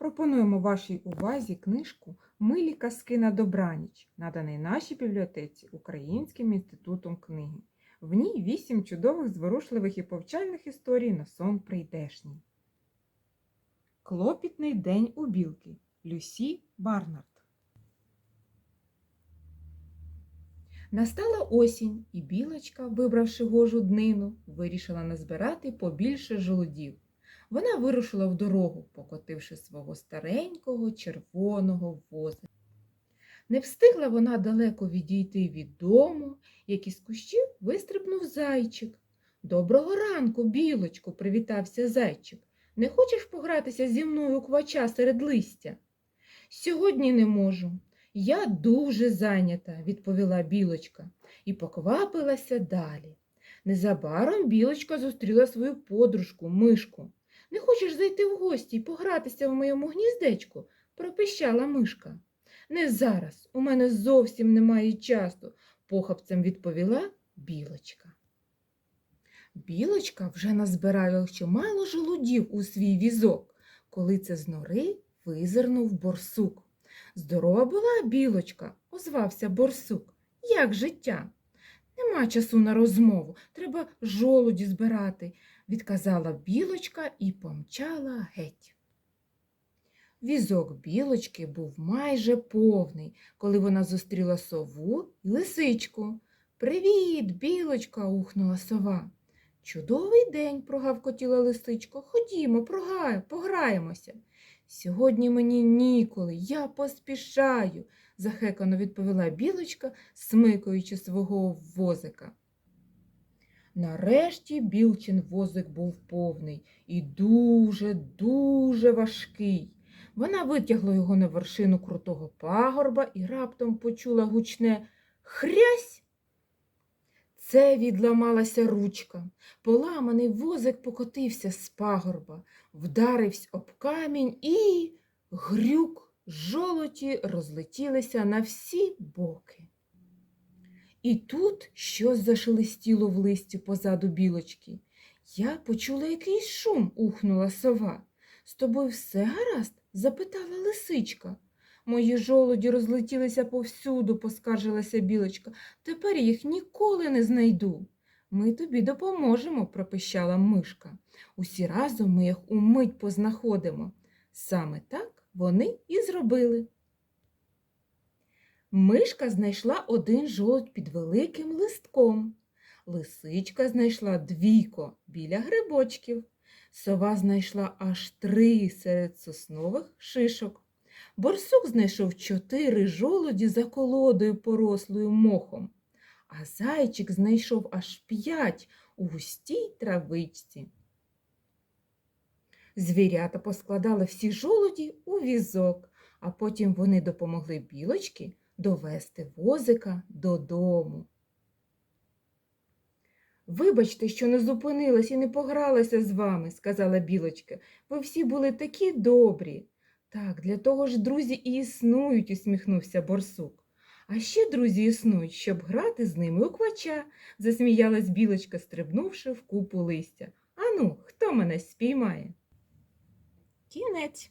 Пропонуємо вашій увазі книжку Милі казки на добраніч, наданий нашій бібліотеці Українським інститутом книги. В ній вісім чудових, зворушливих і повчальних історій на сон прийдешній. Клопітний день у білки Люсі Барнард. Настала осінь, і білочка, вибравши гожу днину, вирішила назбирати побільше жолудів. Вона вирушила в дорогу, покотивши свого старенького червоного воза. Не встигла вона далеко відійти від дому, як із кущів вистрибнув зайчик. Доброго ранку, білочку, привітався зайчик. Не хочеш погратися зі мною квача серед листя? Сьогодні не можу. Я дуже зайнята, відповіла білочка і поквапилася далі. Незабаром білочка зустріла свою подружку, мишку. Не хочеш зайти в гості й погратися в моєму гніздечку? пропищала мишка. Не зараз, у мене зовсім немає часу, похапцем відповіла білочка. Білочка вже назбирала чимало желудів у свій візок, коли це з нори визирнув борсук. Здорова була білочка, озвався борсук. Як життя? Нема часу на розмову, треба жолуді збирати, відказала білочка і помчала геть. Візок білочки був майже повний, коли вона зустріла сову і лисичку. Привіт, білочка, ухнула сова. Чудовий день, прогавкотіла лисичко. Ходімо, прогай, пограємося. Сьогодні мені ніколи, я поспішаю, захекано відповіла білочка, смикаючи свого возика. Нарешті білчин возик був повний і дуже, дуже важкий. Вона витягла його на вершину крутого пагорба і раптом почула гучне хрясь. Це відламалася ручка. Поламаний возик покотився з пагорба, вдарився об камінь і грюк жолоті розлетілися на всі боки. І тут щось зашелестіло в листі позаду білочки. Я почула якийсь шум, ухнула сова. З тобою все гаразд? запитала лисичка. Мої жолуді розлетілися повсюду, поскаржилася білочка. Тепер їх ніколи не знайду. Ми тобі допоможемо, пропищала мишка. Усі разом ми їх умить познаходимо. Саме так вони і зробили. Мишка знайшла один жолудь під великим листком. Лисичка знайшла двійко біля грибочків. Сова знайшла аж три серед соснових шишок. Борсук знайшов чотири жолуді за колодою, порослою мохом, а зайчик знайшов аж п'ять у густій травичці. Звірята поскладали всі жолуді у візок, а потім вони допомогли білочці довести возика додому. Вибачте, що не зупинилась і не погралася з вами, сказала білочка. Ви всі були такі добрі. Так, для того ж друзі і існують, усміхнувся борсук. А ще друзі існують, щоб грати з ними у квача, засміялась білочка, стрибнувши в купу листя. Ану, хто мене спіймає? Кінець.